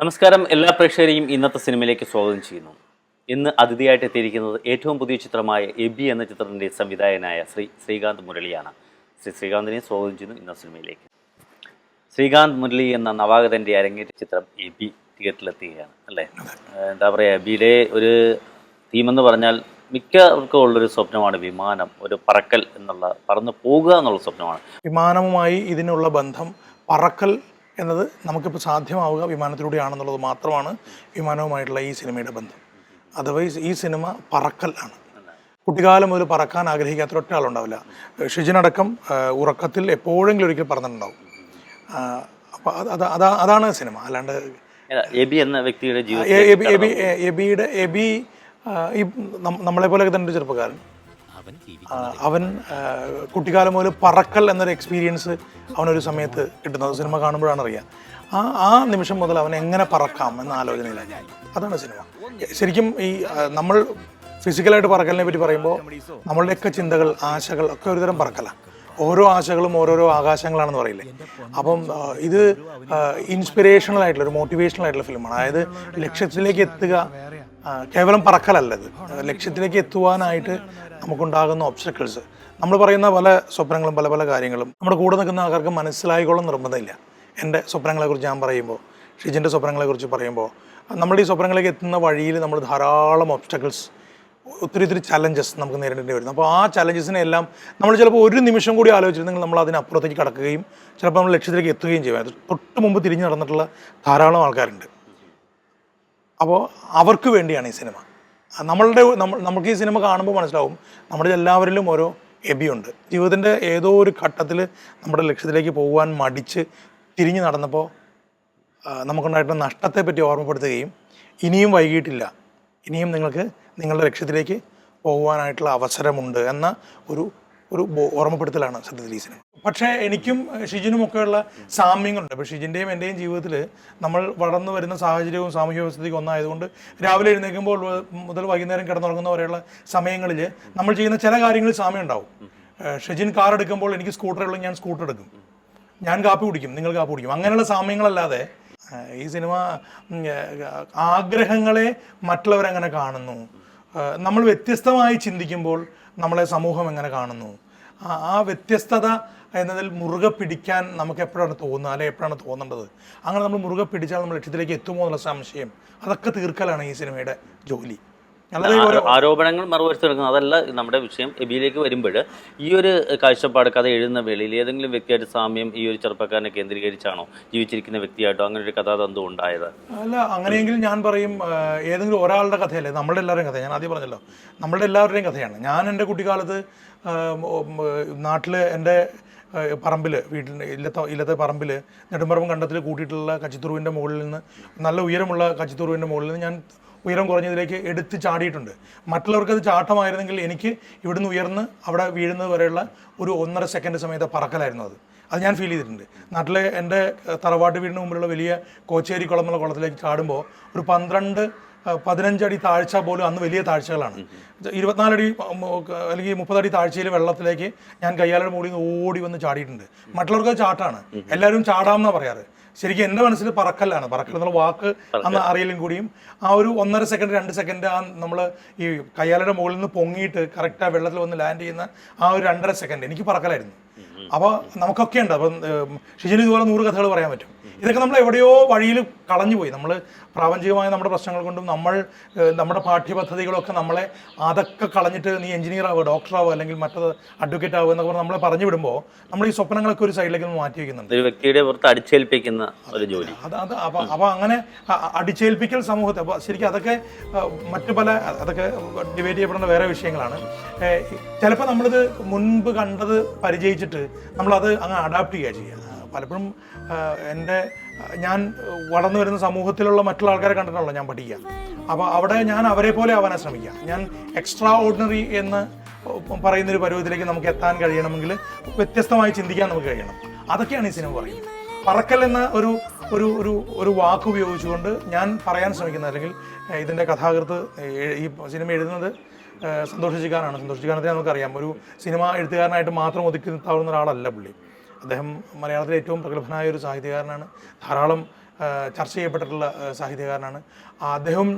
നമസ്കാരം എല്ലാ പ്രേക്ഷകരെയും ഇന്നത്തെ സിനിമയിലേക്ക് സ്വാഗതം ചെയ്യുന്നു. ഇന്ന് അതിഥിയായിട്ട് എത്തിയിരിക്കുന്നത് ഏറ്റവും പുതിയ ചിത്രമായ എബി എന്ന ചിത്രത്തിന്റെ സംവിധായകനായ ശ്രീ ശ്രീകാന്ത് മുരളിയാണ്. ശ്രീ ശ്രീകാന്തിനെ സ്വാഗതം ചെയ്യുന്നു ഇന്നത്തെ സിനിമയിലേക്ക്. ശ്രീകാന്ത് മുരളി എന്ന നവാഗതന്റെ അരങ്ങേറ്റ ചിത്രം എബി തിയേറ്ററിലെത്തുകയാണ് അല്ലേ? എന്താ പറയുക എബിയുടെ ഒരു തീമെന്ന് പറഞ്ഞാൽ മിക്കവർക്കും ഉള്ളൊരു സ്വപ്നമാണ് വിമാനം ഒരു പറക്കൽ എന്നുള്ള പറന്ന് പോകുക എന്നുള്ള സ്വപ്നമാണ്. വിമാനവുമായി ഇതിനുള്ള ബന്ധം പറക്കൽ എന്നത് നമുക്കിപ്പോൾ സാധ്യമാവുക വിമാനത്തിലൂടെയാണെന്നുള്ളത് മാത്രമാണ് വിമാനവുമായിട്ടുള്ള ഈ സിനിമയുടെ ബന്ധം. അതർവൈസ് ഈ സിനിമ പറക്കൽ ആണ്. കുട്ടിക്കാലം മുതൽ പറക്കാൻ ആഗ്രഹിക്കാത്ത ഒറ്റ ആളുണ്ടാവില്ല ഷിജിനടക്കം ഉറക്കത്തിൽ എപ്പോഴെങ്കിലും ഒരിക്കൽ പറഞ്ഞിട്ടുണ്ടാവും അത് അത് അതാണ് സിനിമ. അല്ലാണ്ട് എബി എന്ന വ്യക്തിയുടെ എബിയുടെ എബി ഈ നമ്മളെ പോലെയൊക്കെ തന്നെ ചെറുപ്പക്കാരൻ. അവൻ കുട്ടിക്കാലം മുതൽ പറക്കൽ എന്നൊരു എക്സ്പീരിയൻസ് അവനൊരു സമയത്ത് കിട്ടുന്നത് സിനിമ കാണുമ്പോഴാണ് അറിയുക ആ ആ നിമിഷം മുതൽ അവൻ എങ്ങനെ പറക്കാം എന്ന ആലോചനയിലാണ് അതാണ് സിനിമ. ശരിക്കും ഈ നമ്മൾ ഫിസിക്കലായിട്ട് പറക്കലിനെ പറ്റി പറയുമ്പോൾ നമ്മളുടെയൊക്കെ ചിന്തകൾ ആശകൾ ഒക്കെ ഒരുതരം പറക്കലാണ് ഓരോ ആശകളും ഓരോരോ ആകാശങ്ങളാണെന്ന് പറയില്ലേ. അപ്പം ഇത് ഇൻസ്പിറേഷണൽ ആയിട്ടുള്ള ഒരു മോട്ടിവേഷണൽ ആയിട്ടുള്ള ഫിലിമാണ് അതായത് ലക്ഷ്യത്തിലേക്ക് എത്തുക കേവലം പറക്കലല്ല ഇത്. ലക്ഷ്യത്തിലേക്ക് എത്തുവാനായിട്ട് നമുക്കുണ്ടാകുന്ന ഒബ്സ്റ്റക്കിൾസ് നമ്മൾ പറയുന്ന പല സ്വപ്നങ്ങളും പല പല കാര്യങ്ങളും നമ്മുടെ കൂടെ നിൽക്കുന്ന ആൾക്കാർക്ക് മനസ്സിലായിക്കോളം നിർബന്ധമില്ല. എന്റെ സ്വപ്നങ്ങളെക്കുറിച്ച് ഞാൻ പറയുമ്പോൾ ഷിജിന്റെ സ്വപ്നങ്ങളെക്കുറിച്ച് പറയുമ്പോൾ നമ്മുടെ ഈ സ്വപ്നങ്ങളിലേക്ക് എത്തുന്ന വഴിയിൽ നമ്മൾ ധാരാളം ഒബ്സ്റ്റക്കിൾസ് ഒത്തിരി ഒത്തിരി ചലഞ്ചസ് നമുക്ക് നേരിടേണ്ടി വരുന്നു. അപ്പോൾ ആ ചലഞ്ചസിനെ എല്ലാം നമ്മൾ ചിലപ്പോൾ ഒരു നിമിഷം കൂടി ആലോചിച്ചിരുന്നെങ്കിൽ നമ്മൾ അതിനപ്പുറത്തേക്ക് കടക്കുകയും ചിലപ്പോൾ നമ്മൾ ലക്ഷ്യത്തിലേക്ക് എത്തുകയും ചെയ്യും. തൊട്ട് മുമ്പ് തിരിഞ്ഞു നടന്നിട്ടുള്ള ധാരാളം ആൾക്കാരുണ്ട്. അപ്പോൾ അവർക്ക് വേണ്ടിയാണ് ഈ സിനിമ. നമ്മളുടെ നമുക്ക് ഈ സിനിമ കാണുമ്പോൾ മനസ്സിലാവും നമ്മുടെ എല്ലാവരിലും ഓരോ എബിയുണ്ട്. ജീവിതത്തിന്റെ ഏതോ ഒരു ഘട്ടത്തിൽ നമ്മുടെ ലക്ഷ്യത്തിലേക്ക് പോകുവാൻ മടിച്ച് തിരിഞ്ഞു നടന്നപ്പോൾ നമുക്കുണ്ടായിട്ടുള്ള നഷ്ടത്തെ പറ്റി ഓർമ്മപ്പെടുത്തുകയും ഇനിയും വൈകിട്ടില്ല ഇനിയും നിങ്ങൾക്ക് നിങ്ങളുടെ ലക്ഷ്യത്തിലേക്ക് പോകുവാനായിട്ടുള്ള അവസരമുണ്ട് എന്ന ഒരു ഒരു ഓർമ്മപ്പെടുത്തലാണ് സത്യത്തിൽ ഈ സിനിമ. പക്ഷേ എനിക്കും ഷിജിനും ഒക്കെയുള്ള സാമ്യങ്ങളുണ്ട്. അപ്പോൾ ഷിജിന്റെയും എന്റെയും ജീവിതത്തിൽ നമ്മൾ വളർന്നു വരുന്ന സാഹചര്യവും സാമൂഹ്യ വ്യവസ്ഥയ്ക്ക് ഒന്നായതുകൊണ്ട് രാവിലെ എഴുന്നേൽക്കുമ്പോൾ മുതൽ വൈകുന്നേരം കിടന്നുറങ്ങുന്ന വരെയുള്ള സമയങ്ങളിൽ നമ്മൾ ചെയ്യുന്ന ചില കാര്യങ്ങളിൽ സാമ്യം ഉണ്ടാവും. ഷിജിൻ കാർ എടുക്കുമ്പോൾ എനിക്ക് സ്കൂട്ടറുള്ള ഞാൻ സ്കൂട്ടർ എടുക്കും. ഞാൻ കാപ്പി കുടിക്കും നിങ്ങൾ കാപ്പി കുടിക്കും. അങ്ങനെയുള്ള സാമ്യങ്ങളല്ലാതെ ഈ സിനിമ ആഗ്രഹങ്ങളെ മറ്റുള്ളവരങ്ങനെ കാണുന്നു. നമ്മൾ വ്യത്യസ്തമായി ചിന്തിക്കുമ്പോൾ നമ്മളെ സമൂഹം എങ്ങനെ കാണുന്നു? ആ വ്യത്യസ്തത എന്നതിൽ മുറുകെ പിടിക്കാൻ നമുക്ക് എപ്പോഴാണ് തോന്നുന്നത്? അല്ലെങ്കിൽ എപ്പോഴാണ് തോന്നേണ്ടത്? അങ്ങനെ നമ്മൾ മുറുകെ പിടിച്ചാൽ നമ്മൾ ലക്ഷ്യത്തിലേക്ക് എത്തുമോ എന്നുള്ള സംശയം. അതൊക്കെ തീർക്കലാണ് ഈ സിനിമയുടെ ജോലി. അല്ലാതെ മറുവശത്ത് ആരോപണങ്ങൾ മറുവശത്തെടുക്കുന്നത് അതല്ല നമ്മുടെ വിഷയം എബിയിലേക്ക് വരുമ്പോൾ ഈ ഒരു കാഴ്ചപ്പാട് കഥ എഴുതുന്ന വേളയിൽ ഏതെങ്കിലും വ്യക്തിയായിട്ട് സാമ്യം ഈ ഒരു ചെറുപ്പക്കാരനെ കേന്ദ്രീകരിച്ചാണോ ജീവിച്ചിരിക്കുന്ന വ്യക്തിയായിട്ടോ അങ്ങനെ ഒരു കഥാതന്തു ഉണ്ടായത്? അല്ല അങ്ങനെയെങ്കിൽ ഞാൻ പറയും ഏതെങ്കിലും ഒരാളുടെ കഥയല്ലേ? നമ്മുടെ എല്ലാവരുടെയും കഥ ഞാൻ ആദ്യം പറഞ്ഞല്ലോ നമ്മുടെ എല്ലാവരുടെയും കഥയാണ്. ഞാൻ എന്റെ കുട്ടിക്കാലത്ത് നാട്ടിൽ എന്റെ പറമ്പിൽ വീട്ടിൽ ഇല്ലത്തെ ഇല്ലത്തെ പറമ്പിൽ നെടുമ്പറമ്പ് കണ്ടത്തിൽ കൂട്ടിയിട്ടുള്ള കച്ചിത്തുറുവിന്റെ മുകളിൽ നിന്ന് നല്ല ഉയരമുള്ള കച്ചിത്തുറുവിന്റെ മുകളിൽ നിന്ന് ഞാൻ ഉയരം കുറഞ്ഞതിലേക്ക് എടുത്ത് ചാടിയിട്ടുണ്ട്. മറ്റുള്ളവർക്ക് അത് ചാട്ടമായിരുന്നെങ്കിൽ എനിക്ക് ഇവിടുന്ന് ഉയർന്ന് അവിടെ വീഴുന്നത് വരെയുള്ള ഒരു ഒന്നര സെക്കൻഡ് സമയത്ത് പറക്കലായിരുന്നു അത്. അത് ഞാൻ ഫീൽ ചെയ്തിട്ടുണ്ട്. നാട്ടിലെ എന്റെ തറവാട്ട് വീടിന് മുമ്പിലുള്ള വലിയ കോച്ചേരി കുളമുള്ള കുളത്തിലേക്ക് ചാടുമ്പോൾ ഒരു പന്ത്രണ്ട് പതിനഞ്ചടി താഴ്ച പോലും അന്ന് വലിയ താഴ്ചകളാണ്. ഇരുപത്തിനാലടി അല്ലെങ്കിൽ മുപ്പതടി താഴ്ചയിൽ വെള്ളത്തിലേക്ക് ഞാൻ കയ്യാലയുടെ മുകളിൽ നിന്ന് ഓടി വന്ന് ചാടിയിട്ടുണ്ട്. മറ്റുള്ളവർക്ക് ചാട്ടാണ്. എല്ലാവരും ചാടാമെന്നാണ് പറയാറ്. ശരിക്കും എന്റെ മനസ്സിൽ പറക്കല്ലാണ് പറക്കൽ എന്നുള്ള വാക്ക് അന്ന് അറിയലും കൂടിയും. ആ ഒരു ഒന്നര സെക്കൻഡ് രണ്ട് സെക്കൻഡ് ആ നമ്മൾ ഈ കയ്യാലയുടെ മുകളിൽ നിന്ന് പൊങ്ങിയിട്ട് കറക്റ്റ് ആ വെള്ളത്തിൽ വന്ന് ലാൻഡ് ചെയ്യുന്ന ആ ഒരു രണ്ടര സെക്കൻഡ് എനിക്ക് പറക്കലായിരുന്നു. അപ്പോൾ നമുക്കൊക്കെ ഉണ്ട്. അപ്പം ഷിജിന് ഇതുപോലെ നൂറ് കഥകൾ പറയാൻ പറ്റും. ഇതൊക്കെ നമ്മൾ എവിടെയോ വഴിയിൽ കളഞ്ഞു പോയി. നമ്മൾ പ്രാപഞ്ചികമായ നമ്മുടെ പ്രശ്നങ്ങൾ കൊണ്ടും നമ്മൾ നമ്മുടെ പാഠ്യപദ്ധതികളൊക്കെ നമ്മളെ അതൊക്കെ കളഞ്ഞിട്ട് നീ എഞ്ചിനീയർ ആവുക ഡോക്ടർ ആവുക അല്ലെങ്കിൽ മറ്റത് അഡ്വക്കേറ്റ് ആവുക എന്നൊക്കെ പറഞ്ഞ് നമ്മളെ പറഞ്ഞു വിടുമ്പോൾ നമ്മൾ ഈ സ്വപ്നങ്ങളൊക്കെ ഒരു സൈഡിലേക്ക് മാറ്റി വയ്ക്കുന്നുണ്ട്. ഒരു വ്യക്തിയുടെ പുറത്ത് അടിച്ചേൽപ്പിക്കുന്ന ഒരു ജോലി. അത് അത് അപ്പോൾ അപ്പോൾ അങ്ങനെ അടിച്ചേൽപ്പിക്കൽ സമൂഹത്തെ അപ്പോൾ ശരിക്കും അതൊക്കെ മറ്റു പല അതൊക്കെ ഡിബേറ്റ് ചെയ്യപ്പെടുന്ന വേറെ വിഷയങ്ങളാണ്. ചിലപ്പോൾ നമ്മളിത് മുൻപ് കണ്ടത് പരിചയിച്ചിട്ട് നമ്മളത് അങ്ങ് അഡാപ്റ്റ് ചെയ്യുക ചെയ്യുക. പലപ്പോഴും എന്റെ ഞാൻ വളർന്നു വരുന്ന സമൂഹത്തിലുള്ള മറ്റുള്ള ആൾക്കാരെ കണ്ടിട്ടാണല്ലോ ഞാൻ പഠിക്കുക. അപ്പോൾ അവിടെ ഞാൻ അവരെ പോലെ ആവാനാ ശ്രമിക്കുക. ഞാൻ എക്സ്ട്രാ ഓർഡിനറി എന്ന് പറയുന്നൊരു പരുവത്തിലേക്ക് നമുക്ക് എത്താൻ കഴിയണമെങ്കിൽ വ്യത്യസ്തമായി ചിന്തിക്കാൻ നമുക്ക് കഴിയണം. അതൊക്കെയാണ് ഈ സിനിമ പറയുന്നത്. പറക്കൽ എന്ന ഒരു ഒരു ഒരു ഒരു വാക്ക് ഉപയോഗിച്ചുകൊണ്ട് ഞാൻ പറയാൻ ശ്രമിക്കുന്നത് അല്ലെങ്കിൽ ഇതിന്റെ കഥാകൃത്ത് ഈ സിനിമ എഴുതുന്നത് ഏഹ്, സന്തോഷ് ചിക്കാനാണ് സന്തോഷ് ചിക്കാനത്തെ നമുക്കറിയാം. ഒരു സിനിമ എഴുത്തുകാരനായിട്ട് മാത്രം ഒതുക്കി നിർത്താവുന്ന ഒരാളല്ല പുള്ളി. അദ്ദേഹം മലയാളത്തിലെ ഏറ്റവും പ്രഗത്ഭനായ ഒരു സാഹിത്യകാരനാണ്. ധാരാളം ചർച്ച ചെയ്യപ്പെട്ടിട്ടുള്ള സാഹിത്യകാരനാണ്. അദ്ദേഹം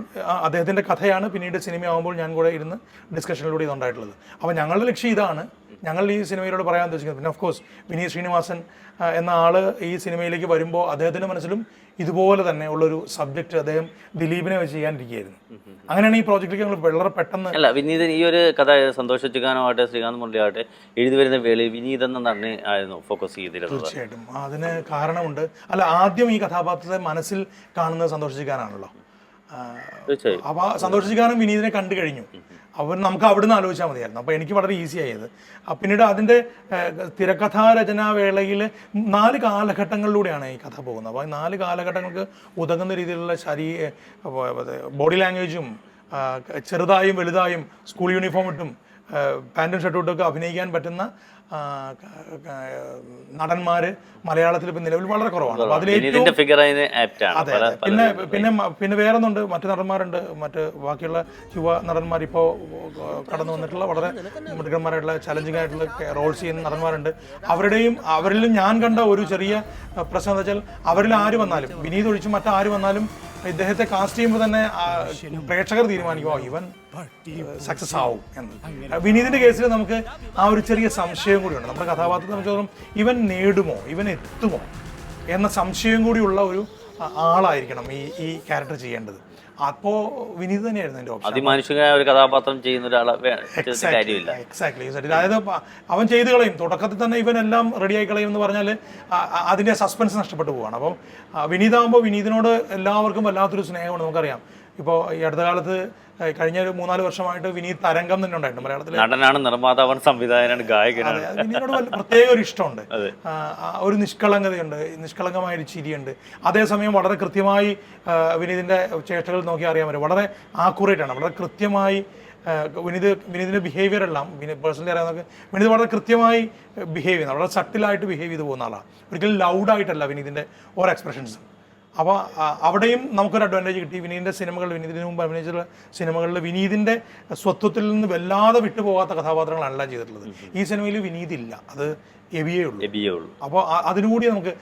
അദ്ദേഹത്തിന്റെ കഥയാണ് പിന്നീട് സിനിമയാകുമ്പോൾ ഞാൻ കൂടെ ഇരുന്ന് ഡിസ്കഷനിലൂടെ ഇതുണ്ടായിട്ടുള്ളത് അപ്പോൾ ഞങ്ങളുടെ ലക്ഷ്യം ഇതാണ് ഞങ്ങൾ ഈ സിനിമയിലൂടെ പറയാൻ ഉദ്ദേശിക്കുന്നത് പിന്നെ ഓഫ് കോഴ്സ് വിനീത് ശ്രീനിവാസൻ എന്ന ആൾ ഈ സിനിമയിലേക്ക് വരുമ്പോൾ അദ്ദേഹത്തിന്റെ മനസ്സിലും ഇതുപോലെ തന്നെ ഉള്ളൊരു സബ്ജക്റ്റ് അദ്ദേഹം ദിലീപിനെ വെച്ച് ചെയ്യാനിരിക്കുകയായിരുന്നു. അങ്ങനെയാണ് ഈ പ്രോജക്റ്റിലേക്ക് ഞങ്ങൾ വളരെ പെട്ടെന്ന് അല്ല വിനീതൻ ഈ ഒരു കഥ സന്തോഷ് ചിക്കാനുമാവട്ടെ ശ്രീകാന്ത് മുരളിയാവട്ടെ എഴുതി വരുന്ന വേളയിൽ വിനീത് എന്ന നടനെ ആയിരുന്നു ഫോക്കസ് ചെയ്തിരുന്നത്. തീർച്ചയായിട്ടും. അതിന് കാരണമുണ്ട്. അല്ല ആദ്യം ഈ കഥാപാത്രത്തെ മനസ്സിൽ കാണുന്നത് സന്തോഷിക്കാനാണല്ലോ അപ്പോൾ സന്തോഷിക്കാനും വിനീതിനെ കണ്ടു കഴിഞ്ഞു. അവൻ നമുക്ക് അവിടെ നിന്ന് ആലോചിച്ചാൽ മതിയായിരുന്നു. അപ്പോൾ എനിക്ക് വളരെ ഈസി ആയത്. പിന്നീട് അതിന്റെ തിരക്കഥാരചനാ വേളയിൽ നാല് കാലഘട്ടങ്ങളിലൂടെയാണ് ഈ കഥ പോകുന്നത്. അപ്പോൾ നാല് കാലഘട്ടങ്ങൾക്ക് ഉതകുന്ന രീതിയിലുള്ള ശരീ ബോഡി ലാംഗ്വേജും ചെറുതായും വലുതായും സ്കൂൾ യൂണിഫോം ഇട്ടും പാന്റും ഷർട്ടും ഇട്ടൊക്കെ അഭിനയിക്കാൻ പറ്റുന്ന നടന്മാര് മലയാളത്തിൽ ഇപ്പം നിലവിൽ വളരെ കുറവാണ്. അതിൽ അതെ. പിന്നെ പിന്നെ പിന്നെ വേറൊന്നുണ്ട്. മറ്റു നടന്മാരുണ്ട്. മറ്റ് ബാക്കിയുള്ള യുവ നടന്മാർ ഇപ്പോൾ കടന്നു വന്നിട്ടുള്ള വളരെ മിടുക്കന്മാരായിട്ടുള്ള ചലഞ്ചിങ് ആയിട്ടുള്ള റോൾസ് ചെയ്യുന്ന നടന്മാരുണ്ട്. അവരുടെയും അവരിലും ഞാൻ കണ്ട ഒരു ചെറിയ പ്രശ്നം എന്താ വെച്ചാൽ അവരിൽ ആര് വന്നാലും വിനീത് ഒഴിച്ച് മറ്റാര് വന്നാലും ഇദ്ദേഹത്തെ കാസ്റ്റ് ചെയ്യുമ്പോൾ തന്നെ പ്രേക്ഷകർ തീരുമാനിക്കുമോ "ഓ, ഇവൻ സക്സസ് ആവും എന്ന്. വിനീതിന്റെ കേസിൽ നമുക്ക് ആ ഒരു ചെറിയ സംശയം കൂടിയുണ്ട് നമ്മുടെ കഥാപാത്രത്തെ സംബന്ധിച്ചിടത്തോളം ഇവൻ നേടുമോ ഇവൻ എത്തുമോ എന്ന സംശയം കൂടിയുള്ള ഒരു ആളായിരിക്കണം ഈ ഈ ക്യാരക്ടർ ചെയ്യേണ്ടത്. അപ്പോൾ വിനീത് തന്നെയായിരുന്നു എന്റെ ഓപ്ഷൻ അതിമാനുഷികമായ ഒരു കഥാപാത്രം ചെയ്യുന്ന ഒരാളെ കാര്യമില്ല. എക്സാക്ട്ലി അതായത് അവൻ ചെയ്ത് കളയും. തുടക്കത്തിൽ തന്നെ ഇവൻ എല്ലാം ആയി കളയും എന്ന് പറഞ്ഞാൽ അതിന്റെ സസ്പെൻസ് നഷ്ടപ്പെട്ടു പോവാണ്. അപ്പം വിനീതാകുമ്പോൾ വിനീതിനോട് എല്ലാവർക്കും വല്ലാത്തൊരു സ്നേഹമാണ് നമുക്കറിയാം. ഇപ്പോൾ ഈ അടുത്ത കാലത്ത് കഴിഞ്ഞ ഒരു മൂന്നാൽ വർഷമായിട്ട് വിനീത് തരംഗം തന്നെ ഉണ്ടായിട്ടുണ്ട്. മലയാളത്തിൽ നടനാണ് നിർമ്മാതാവൻ സംവിധായകനാണ് ഗായകനാണ്. വിനീതിനോട് പ്രത്യേക ഒരു ഇഷ്ടമുണ്ട്. ഒരു നിഷ്കളങ്കതയുണ്ട്. നിഷ്കളങ്കമായ ഒരു ചിരിയുണ്ട്. അതേസമയം വളരെ കൃത്യമായി വിനീതിന്റെ ചേഷ്ടകൾ നോക്കി അറിയാൻ പറ്റും. വളരെ ആക്യുറേറ്റ് ആണ്. വളരെ കൃത്യമായി വിനീത് വിനീതിന്റെ ബിഹേവിയർ എല്ലാം വിനീത് പേഴ്സണലി അറിയാവുന്ന വിനീത് വളരെ കൃത്യമായി ബിഹേവ് ചെയ്യുന്നത് വളരെ സട്ടിലായിട്ട് ബിഹേവ് ചെയ്ത് പോകുന്ന ആളാണ്. ഒരിക്കലും ലൗഡായിട്ടല്ല വിനീതിന്റെ ഓരോ എക്സ്പ്രഷൻസും അപ്പോൾ അവിടെയും നമുക്കൊരു അഡ്വാന്റേജ് കിട്ടി. വിനീതിന്റെ സിനിമകൾ വിനീതിന് മുമ്പ് അഭിനയിച്ചിട്ടുള്ള സിനിമകളിൽ വിനീതിന്റെ സ്വത്വത്തിൽ നിന്ന് വല്ലാതെ വിട്ടുപോകാത്ത കഥാപാത്രങ്ങളല്ല ചെയ്തിട്ടുള്ളത്. ഈ സിനിമയിൽ വിനീതില്ല അത് എബിയേ ഉള്ളൂ. എബിയേ ഉള്ളൂ. അപ്പോൾ അതിനുകൂടി നമുക്ക്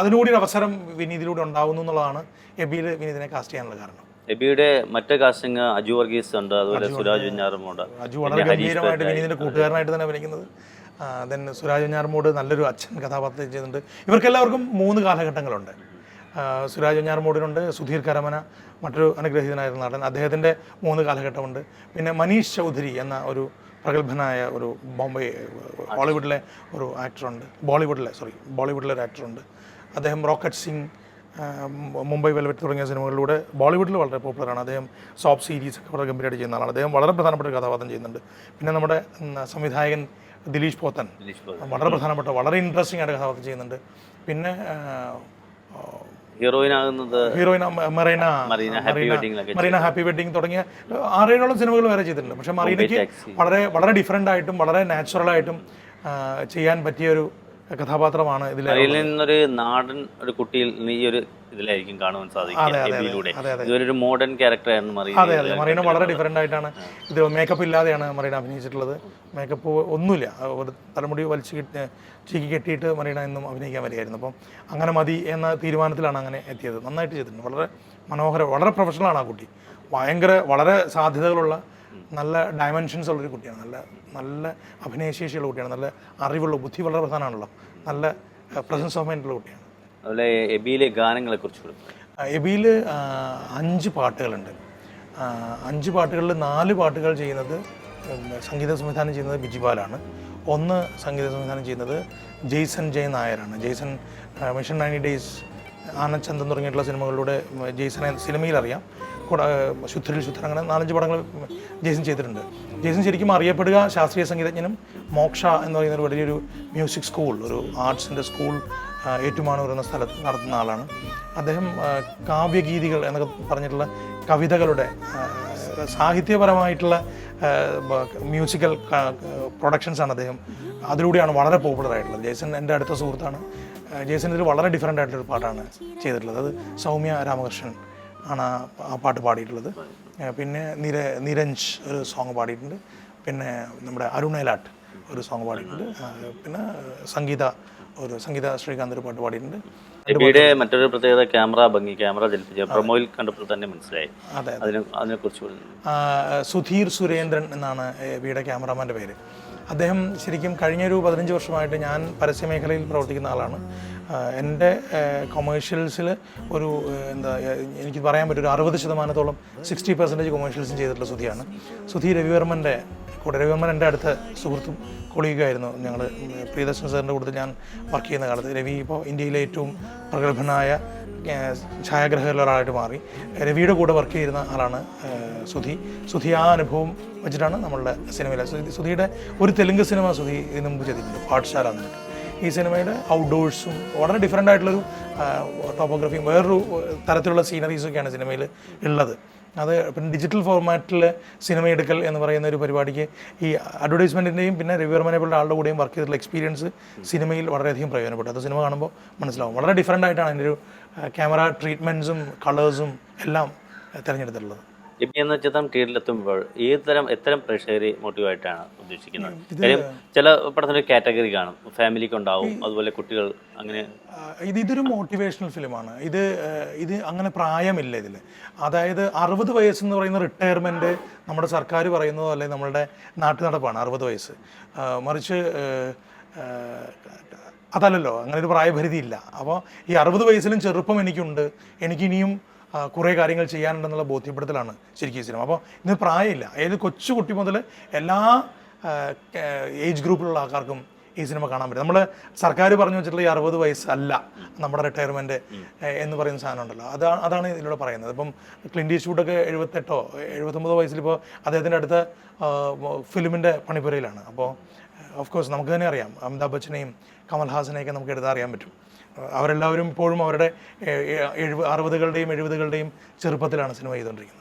അതിനുകൂടി ഒരു അവസരം വിനീതിലൂടെ ഉണ്ടാവുന്നു എന്നുള്ളതാണ് എബിയിൽ വിനീതിനെ കാസ്റ്റ് ചെയ്യാനുള്ള കാരണം. എബിയുടെ മറ്റേ കാസ്റ്റിംഗ് അജു വർഗീസ് ഉണ്ട് അതുപോലെ സുരാജ് വെഞ്ഞാറുമുണ്ട് അജു വളരെ ഗംഭീരമായിട്ട് വിനീതിന്റെ കൂട്ടുകാരനായിട്ട് തന്നെ അഭിനയിക്കുന്നത്. ദെൻ സുരാജ് വെഞ്ഞാറമൂട് നല്ലൊരു അച്ഛൻ കഥാപാത്രം ചെയ്യുന്നുണ്ട് ഇവർക്കെല്ലാവർക്കും മൂന്ന് കാലഘട്ടങ്ങളുണ്ട്. സുരാജ് വെഞ്ഞാറമൂടിനുണ്ട് സുധീർ കരമന മറ്റൊരു അനുഗ്രഹീതനായിരുന്ന നടൻ. അദ്ദേഹത്തിന്റെ മൂന്ന് കാലഘട്ടമുണ്ട്. പിന്നെ മനീഷ് ചൗധരി എന്ന ഒരു പ്രഗത്ഭനായ ഒരു ബോംബെ ഹോളിവുഡിലെ ഒരു ആക്ടറുണ്ട്. ബോളിവുഡിലെ സോറി ബോളിവുഡിലെ ഒരു ആക്ടറുണ്ട്. അദ്ദേഹം റോക്കറ്റ് സിംഗ് മുംബൈ വെൽവെറ്റ് തുടങ്ങിയ സിനിമകളിലൂടെ ബോളിവുഡിൽ വളരെ പോപ്പുലറാണ്. അദ്ദേഹം സോപ്പ് സീരീസ് ഒക്കെ വളരെ ഗംഭീരമായിട്ട് ചെയ്യുന്ന ആളാണ്. അദ്ദേഹം വളരെ പ്രധാനപ്പെട്ട ഒരു കഥാപാത്രം ചെയ്യുന്നുണ്ട്. പിന്നെ നമ്മുടെ സംവിധായകൻ ദിലീഷ് പോത്തൻ. വളരെ പ്രധാനപ്പെട്ട വളരെ ഇൻട്രസ്റ്റിംഗ് ആയിട്ട് കഥാപാത്രം ചെയ്യുന്നുണ്ട്. പിന്നെ ഹീറോയിൻ ആകുന്നത് heroine Mareena Mareena Happy Wedding തുടങ്ങിയ ആറേഴോളം സിനിമകൾ വേറെ ചെയ്തിട്ടുണ്ട്. പക്ഷെ മറീനയ്ക്ക് വളരെ വളരെ ഡിഫറെന്റ് ആയിട്ടും വളരെ നാച്ചുറൽ ആയിട്ടും ചെയ്യാൻ പറ്റിയ ഒരു കഥാപാത്രമാണ് ഇതിൽ അതിൽ നിന്നൊരു നാടൻ ഒരു കുട്ടിയിൽ നീ ഈ ഒരു ഇതിലായിരിക്കും കാണുവാൻ സാധിക്കും മോഡേൺ ക്യാരക്ടർ മറിയ അതെ അതെ. മറീന വളരെ ഡിഫറെന്റ് ആയിട്ടാണ് ഇത് മേക്കപ്പ് ഇല്ലാതെയാണ് മറീന അഭിനയിച്ചിട്ടുള്ളത്. മേക്കപ്പ് ഒന്നുമില്ല. ഒരു തലമുടി വലിച്ചു കെട്ടി ചീക്കി കെട്ടിയിട്ട് മറീന എന്നും അഭിനയിക്കാൻ വരികയായിരുന്നു. അപ്പം അങ്ങനെ മതി എന്ന തീരുമാനത്തിലാണ് അങ്ങനെ എത്തിയത്. നന്നായിട്ട് ചെയ്തിട്ടുണ്ട്. വളരെ മനോഹര വളരെ പ്രൊഫഷണലാണ് ആ കുട്ടി. ഭയങ്കര വളരെ സാധ്യതകളുള്ള നല്ല ഡയമെൻഷൻസ് ഉള്ളൊരു കുട്ടിയാണ്. നല്ല നല്ല അഭിനയശേഷിയുള്ള കുട്ടിയാണ്. നല്ല അറിവുള്ള ബുദ്ധി വളരെ പ്രധാനമാണല്ലോ. നല്ല പ്രസൻസ് ഓഫ് മൈൻഡുള്ള കുട്ടിയാണ്. അതുപോലെ എബിയിലെ ഗാനങ്ങളെ കുറിച്ച് എബിയിൽ അഞ്ച് പാട്ടുകളുണ്ട്. അഞ്ച് പാട്ടുകളിൽ നാല് പാട്ടുകൾ ചെയ്യുന്നത് സംഗീത സംവിധാനം ചെയ്യുന്നത് ബിജിപാലാണ് ഒന്ന് സംഗീത സംവിധാനം ചെയ്യുന്നത് ജെയ്സൺ ജയ നായരാണ്. Jaison Mission Ninety Days Anand Chandan തുടങ്ങിയിട്ടുള്ള സിനിമകളിലൂടെ ജെയ്സനെ സിനിമയിൽ അറിയാം ശുദ്ധരിൽ ശുദ്ധൻ അങ്ങനെ നാലഞ്ച് പടങ്ങൾ ജേസൻ ചെയ്തിട്ടുണ്ട്. ജേസൻ ശരിക്കും അറിയപ്പെടുക ശാസ്ത്രീയ സംഗീതജ്ഞനും മോക്ഷ എന്ന് പറയുന്ന ഒരു വലിയൊരു മ്യൂസിക് സ്കൂൾ ഒരു ആർട്സിന്റെ സ്കൂൾ ഏറ്റുമാണൂർ എന്ന സ്ഥലത്ത് നടത്തുന്ന ആളാണ്. അദ്ദേഹം കാവ്യഗീതികൾ എന്നൊക്കെ പറഞ്ഞിട്ടുള്ള കവിതകളുടെ സാഹിത്യപരമായിട്ടുള്ള മ്യൂസിക്കൽ പ്രൊഡക്ഷൻസാണ് അദ്ദേഹം. അതിലൂടെയാണ് വളരെ പോപ്പുലർ ആയിട്ടുള്ളത്. ജേസൺ എന്റെ അടുത്ത സുഹൃത്താണ്. ജേസൺ ഇതിൽ വളരെ ഡിഫറെന്റ് ആയിട്ടുള്ളൊരു പാട്ടാണ് ചെയ്തിട്ടുള്ളത്. അത് സൗമ്യ രാമകൃഷ്ണൻ ആണ് ആ- പാട്ട് പാടിയിട്ടുള്ളത്. പിന്നെ നിര നിരഞ്ജ് ഒരു സോങ് പാടിയിട്ടുണ്ട്. പിന്നെ നമ്മുടെ അരുണേലാട്ട് ഒരു സോങ് പാടിയിട്ടുണ്ട്. പിന്നെ സംഗീത ഒരു സംഗീത ശ്രീകാന്ത് ഒരു പാട്ട് പാടിയിട്ടുണ്ട്. എബിയുടെ മറ്റൊരു പ്രത്യേകത ക്യാമറ ഭംഗി ക്യാമറ ചലിപ്പിച്ച പ്രൊമോയിൽ കണ്ടപ്പോൾ തന്നെ മനസ്സിലായി. അതെ അതിനെ അതിനെക്കുറിച്ച് സുധീർ സുരേന്ദ്രൻ എന്നാണ് വീടെ ക്യാമറാമാന്റെ പേര്. അദ്ദേഹം ശരിക്കും കഴിഞ്ഞൊരു പതിനഞ്ച് വർഷമായിട്ട് ഞാൻ പരസ്യമേഖലയിൽ പ്രവർത്തിക്കുന്ന ആളാണ്. എന്റെ കൊമേഴ്ഷ്യൽസിൽ ഒരു എന്താ എനിക്ക് പറയാൻ പറ്റും ഒരു അറുപത് ശതമാനത്തോളം സിക്സ്റ്റി പെർസെന്റേജ് കൊമേഴ്ഷ്യൽസും ചെയ്തിട്ടുള്ള സുധിയാണ്. സുധി രവിവർമ്മന്റെ കൂടെ രവിവർമ്മൻ എന്റെ അടുത്ത സുഹൃത്തും കൊളീഗായിരുന്നു ഞങ്ങൾ പ്രിയദർശൻ സാറിന്റെ കൂട്ടത്തിൽ ഞാൻ വർക്ക് ചെയ്യുന്ന കാലത്ത്. രവി ഇപ്പോൾ ഇന്ത്യയിലെ ഏറ്റവും പ്രഗത്ഭനായ ഛായാഗ്രഹകരിൽ ഒരാളായിട്ട് മാറി. രവിയുടെ കൂടെ വർക്ക് ചെയ്യുന്ന ആളാണ് സുധി. സുധി ആ അനുഭവം വെച്ചിട്ടാണ് നമ്മളുടെ സിനിമയിലെ സുധി സുധിയുടെ ഒരു തെലുങ്ക് സിനിമ സുധി ഇതിനു മുമ്പ് ചെയ്തിട്ടുണ്ട് പാഠശാല എന്നിട്ട് ഈ സിനിമയുടെ ഔട്ട്ഡോഴ്സും വളരെ ഡിഫറെന്റ് ആയിട്ടുള്ളൊരു ടോപ്പോഗ്രഫിയും വേറൊരു തരത്തിലുള്ള സീനറീസൊക്കെയാണ് സിനിമയിൽ ഉള്ളത്. അത് പിന്നെ ഡിജിറ്റൽ ഫോർമാറ്റിൽ സിനിമ എടുക്കൽ എന്ന് പറയുന്ന ഒരു പരിപാടിക്ക് ഈ അഡ്വർടൈസ്മെന്റിന്റെയും പിന്നെ രവിവർമ്മനെ പോലുള്ള ആളുടെ കൂടെയും വർക്ക് ചെയ്തിട്ടുള്ള എക്സ്പീരിയൻസ് സിനിമയിൽ വളരെയധികം പ്രയോജനപ്പെട്ടു. അത് സിനിമ കാണുമ്പോൾ മനസ്സിലാവും. വളരെ ഡിഫറെന്റ് ആയിട്ടാണ് അതിന്റെ ഒരു ക്യാമറ ട്രീറ്റ്മെന്റ്സും കളേഴ്സും എല്ലാം തിരഞ്ഞെടുത്തിട്ടുള്ളത്. എബി എന്ന ചിത്രം തിയേറ്ററിലെത്തുമ്പോൾ ഏത് തരം എത്തരം പ്രേക്ഷകരെ മോട്ടീവായിട്ടാണ് ഉദ്ദേശിക്കുന്നത്? കാര്യം ചില പടത്തിന്റെ കാറ്റഗറി കാണും. ഫാമിലിക്ക് ഉണ്ടാവും അതുപോലെ കുട്ടികൾ അങ്ങനെ. ഇത് ഇതൊരു മോട്ടിവേഷണൽ ഫിലിമാണ് ഇത് ഇത് അങ്ങനെ പ്രായമില്ല ഇതിൽ അതായത് അറുപത് വയസ്സെന്ന് പറയുന്ന റിട്ടയർമെന്റ് നമ്മുടെ സർക്കാർ പറയുന്നതോ അല്ലെങ്കിൽ നമ്മളുടെ നാട്ടു നടപ്പാണ് അറുപത് വയസ്സ്. മറിച്ച് അതല്ലല്ലോ അങ്ങനെ ഒരു പ്രായപരിധി ഇല്ല അപ്പോൾ ഈ അറുപത് വയസ്സിലും ചെറുപ്പം എനിക്കുണ്ട്. എനിക്കിനിയും കുറേ കാര്യങ്ങൾ ചെയ്യാനുണ്ടെന്നുള്ള ബോധ്യപ്പെടുത്തലാണ് ശരിക്കും ഈ സിനിമ. അപ്പോൾ ഇന്ന് പ്രായമില്ല. ഏത് കൊച്ചു കുട്ടി മുതൽ എല്ലാ ഏജ് ഗ്രൂപ്പിലുള്ള ആൾക്കാർക്കും ഈ സിനിമ കാണാൻ പറ്റും. നമ്മൾ സർക്കാർ പറഞ്ഞു വെച്ചിട്ടുള്ള ഈ അറുപത് വയസ്സല്ല നമ്മുടെ റിട്ടയർമെന്റ് എന്ന് പറയുന്ന സാധനം ഉണ്ടല്ലോ അതാണ് അതാണ് ഇതിലൂടെ പറയുന്നത്. ഇപ്പം ക്ലിൻഡി ഷൂട്ടൊക്കെ എഴുപത്തെട്ടോ എഴുപത്തൊമ്പതോ വയസ്സിലിപ്പോൾ അദ്ദേഹത്തിന്റെ അടുത്ത ഫിലിമിന്റെ പണിപ്പുരയിലാണ്. അപ്പോൾ ഓഫ് കോഴ്സ് നമുക്ക് തന്നെ അറിയാം. അമിതാഭ് ബച്ചനെയും കമൽഹാസനെയൊക്കെ നമുക്ക് എടുത്താൽ അറിയാൻ പറ്റും. അവരെല്ലാവരും ഇപ്പോഴും അവരുടെ എഴുപ അറുപതുകളുടെയും എഴുപതുകളുടെയും ചെറുപ്പത്തിലാണ് സിനിമ ചെയ്തുകൊണ്ടിരിക്കുന്നത്.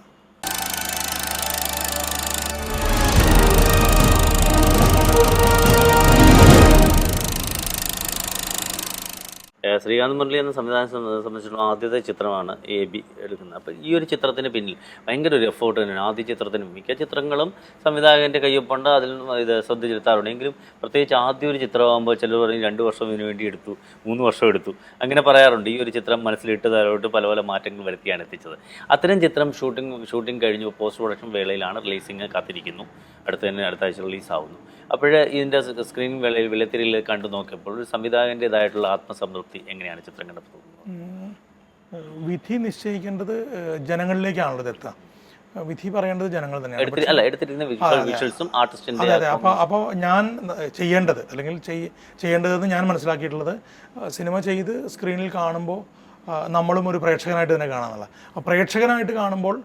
ശ്രീകാന്ത് മുരളി എന്ന സംവിധാനം സംബന്ധിച്ചിടത്തോളം ആദ്യത്തെ ചിത്രമാണ് എ ബി എടുക്കുന്നത്. അപ്പോൾ ഈ ഒരു ചിത്രത്തിന് പിന്നിൽ ഭയങ്കര ഒരു എഫേർട്ട് തന്നെയാണ്. ആദ്യ ചിത്രത്തിന് മിക്ക ചിത്രങ്ങളും സംവിധായകന്റെ കയ്യൊപ്പുണ്ട് അതിൽ ഇത് ശ്രദ്ധ ചെലുത്താറുണ്ട് എങ്കിലും പ്രത്യേകിച്ച് ആദ്യ ഒരു ചിത്രമാകുമ്പോൾ ചിലർ പറഞ്ഞ് രണ്ട് വർഷം ഇതിനു വേണ്ടി എടുത്തു മൂന്ന് വർഷം എടുത്തു. അങ്ങനെ പറയാറുണ്ട്. ഈ ഒരു ചിത്രം മനസ്സിലിട്ടതാലോട്ട് പല പല മാറ്റങ്ങൾ വരുത്തിയാണ് എത്തിച്ചത്. അത്തരം ചിത്രം ഷൂട്ടിംഗ് ഷൂട്ടിംഗ് കഴിഞ്ഞു പോസ്റ്റ് പ്രൊഡക്ഷൻ വേളയിലാണ് റിലീസിങ് കാത്തിരിക്കുന്നു. അടുത്ത് തന്നെ അടുത്ത ആഴ്ച റിലീസാവുന്നു അപ്പോഴേ ഇതിന്റെ സ്ക്രീൻ വേളയിൽ വിലത്തിരിയിൽ കണ്ടു നോക്കിയപ്പോൾ ഒരു സംവിധായകന്റെതായിട്ടുള്ള ആത്മസംതൃപ്തി എങ്ങനെയാണ് ചിത്രം കണ്ടപ്പോൾ തോന്നുന്നത്? വിധി നിശ്ചയിക്കേണ്ടത് ജനങ്ങളിലേക്കാണല്ലോ ഇത് എത്തുക വിധി പറയേണ്ടത് ജനങ്ങൾ തന്നെയാണ്. അതെ അതെ. അപ്പോൾ അപ്പോൾ ഞാൻ ചെയ്യേണ്ടത് അല്ലെങ്കിൽ ചെയ്- ചെയ്യേണ്ടതെന്ന് ഞാൻ മനസ്സിലാക്കിയിട്ടുള്ളത് സിനിമ ചെയ്ത് സ്ക്രീനിൽ കാണുമ്പോൾ നമ്മളും ഒരു പ്രേക്ഷകനായിട്ട് തന്നെ കാണാന്നുള്ള അപ്പോൾ പ്രേക്ഷകനായിട്ട് കാണുമ്പോൾ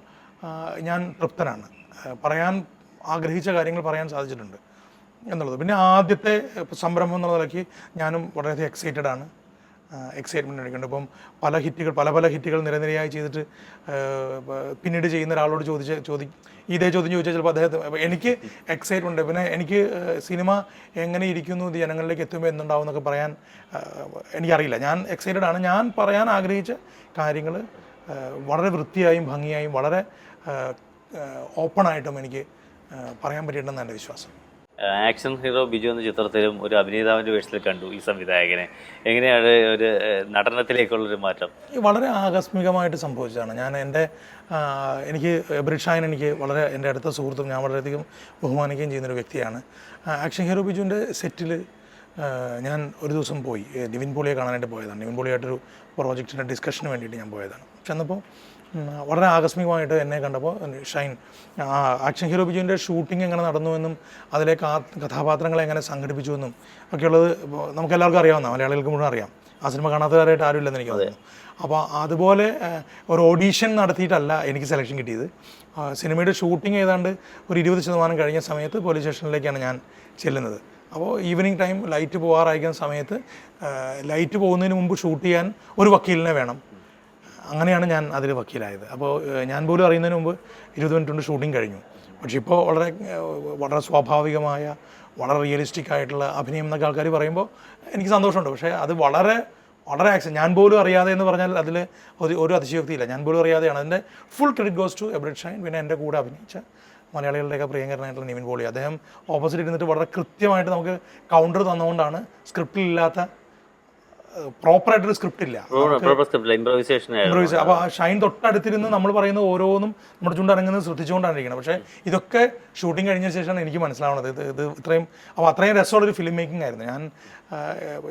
ഞാൻ തൃപ്തനാണ്. പറയാൻ ആഗ്രഹിച്ച കാര്യങ്ങൾ പറയാൻ സാധിച്ചിട്ടുണ്ട് എന്നുള്ളത്. പിന്നെ ആദ്യത്തെ സംരംഭം എന്നുള്ള നിലയ്ക്ക് ഞാനും വളരെയധികം എക്സൈറ്റഡ് ആണ്. എക്സൈറ്റ്മെന്റ് എടുക്കുന്നുണ്ട് ഇപ്പം പല ഹിറ്റുകൾ പല പല ഹിറ്റുകൾ നിരനിരയായി ചെയ്തിട്ട് പിന്നീട് ചെയ്യുന്ന ഒരാളോട് ചോദിച്ച ചോദി ഇതേ ചോദ്യം ചോദിച്ചാൽ ചിലപ്പോൾ അദ്ദേഹത്തെ എനിക്ക് എനിക്ക് ഉണ്ട്. പിന്നെ എനിക്ക് സിനിമ എങ്ങനെ ഇരിക്കുന്നു ഇത് ജനങ്ങളിലേക്ക് എത്തുമ്പോൾ എന്തുണ്ടാവും എന്നൊക്കെ പറയാൻ എനിക്കറിയില്ല. ഞാൻ എക്സൈറ്റഡ് ആണ്. ഞാൻ പറയാൻ ആഗ്രഹിച്ച കാര്യങ്ങൾ വളരെ വൃത്തിയായും ഭംഗിയായും വളരെ ഓപ്പണായിട്ടും എനിക്ക് പറയാൻ പറ്റിയിട്ടുണ്ടെന്ന് എന്റെ വിശ്വാസം. ആക്ഷൻ ഹീറോ ബിജു എന്ന ചിത്രത്തിലും ഒരു അഭിനേതാവിന്റെ വേഷത്തിൽ കണ്ടു ഈ സംവിധായകനെ. എങ്ങനെയാണ് ഒരു നടനത്തിലേക്കുള്ള ഒരു മാറ്റം? വളരെ ആകസ്മികമായിട്ട് സംഭവിച്ചതാണ്. ഞാൻ എന്റെ എനിക്ക് ബ്രിഷായൻ എനിക്ക് വളരെ എന്റെ അടുത്ത സുഹൃത്തും ഞാൻ വളരെയധികം ബഹുമാനിക്കുകയും ചെയ്യുന്നൊരു വ്യക്തിയാണ്. ആക്ഷൻ ഹീറോ ബിജുവിന്റെ സെറ്റിൽ ഞാൻ ഒരു ദിവസം പോയി. നിവിൻ പോളിയെ കാണാനായിട്ട് പോയതാണ്. നിവിൻ പോളിയായിട്ടൊരു പ്രോജക്റ്റിന്റെ ഡിസ്കഷന് വേണ്ടിയിട്ട് ഞാൻ പോയതാണ്. ചെന്നപ്പോൾ വളരെ ആകസ്മികമായിട്ട് എന്നെ കണ്ടപ്പോൾ ഷൈൻ ആക്ഷൻ ഹീറോ ബിജുവിന്റെ ഷൂട്ടിംഗ് എങ്ങനെ നടന്നുവെന്നും അതിലെ കഥാപാത്രങ്ങളെ എങ്ങനെ സംഘടിപ്പിച്ചുവെന്നും ഒക്കെയുള്ളത് നമുക്ക് നമുക്കെല്ലാവർക്കും അറിയാവുന്ന മലയാളികൾക്ക് മുഴുവൻ അറിയാം. ആ സിനിമ കാണാത്തവരായിട്ട് ആരുമില്ലെന്ന് എനിക്ക് തോന്നുന്നു അപ്പോൾ അതുപോലെ ഒരു ഓഡീഷൻ നടത്തിയിട്ടല്ല എനിക്ക് സെലക്ഷൻ കിട്ടിയത്. സിനിമയുടെ ഷൂട്ടിംഗ് ഏതാണ്ട് ഒരു ഇരുപത് ശതമാനം കഴിഞ്ഞ സമയത്ത് പോലീസ് സ്റ്റേഷനിലേക്കാണ് ഞാൻ ചെല്ലുന്നത്. അപ്പോൾ ഈവനിങ് ടൈം ലൈറ്റ് പോകാറായിരിക്കുന്ന സമയത്ത് ലൈറ്റ് പോകുന്നതിന് മുമ്പ് ഷൂട്ട് ചെയ്യാൻ ഒരു വക്കീലിനെ വേണം. അങ്ങനെയാണ് ഞാൻ അതിൽ വക്കീലായത്. അപ്പോൾ ഞാൻ പോലും അറിയുന്നതിന് മുമ്പ് ഇരുപത് മിനിറ്റ് കൊണ്ട് ഷൂട്ടിംഗ് കഴിഞ്ഞു. പക്ഷേ ഇപ്പോൾ വളരെ വളരെ സ്വാഭാവികമായ വളരെ റിയലിസ്റ്റിക് ആയിട്ടുള്ള അഭിനയം എന്നൊക്കെ ആൾക്കാർ പറയുമ്പോൾ എനിക്ക് സന്തോഷമുണ്ട്. പക്ഷേ അത് വളരെ വളരെ ആക്ഷൻ ഞാൻ പോലും അറിയാതെ എന്ന് പറഞ്ഞാൽ അതിൽ ഒരു ഒരു അതിശയോക്തിയില്ല. ഞാൻ പോലും അറിയാതെയാണ്. അതിന്റെ full credit goes to Abrid Shine. പിന്നെ എന്റെ കൂടെ അഭിനയിച്ച മലയാളികളുടെയൊക്കെ പ്രിയങ്കരനായിട്ടുള്ള നിവിൻ പോളി. അദ്ദേഹം ഓപ്പോസിറ്റ് ഇരുന്നിട്ട് വളരെ കൃത്യമായിട്ട് നമുക്ക് കൗണ്ടർ തന്നുകൊണ്ടാണ് സ്ക്രിപ്റ്റിലില്ലാത്ത പ്രോപ്പറായിട്ടൊരു സ്ക്രിപ്റ്റ് ഇല്ല അപ്പൊ അപ്പോൾ ആ ഷൈൻ തൊട്ടടുത്തിരുന്ന് നമ്മൾ പറയുന്ന ഓരോന്നും നമ്മുടെ ചൂണ്ടിറങ്ങുന്നത് ശ്രദ്ധിച്ചുകൊണ്ടാണ് ഇരിക്കുന്നത് പക്ഷേ ഇതൊക്കെ ഷൂട്ടിംഗ് കഴിഞ്ഞ ശേഷമാണ് എനിക്ക് മനസ്സിലാവുന്നത് ഇത് ഇത് ഇത്രയും അപ്പോൾ അത്രയും രസമുള്ളൊരു ഫിലിം മേക്കിംഗ് ആയിരുന്നു. ഞാൻ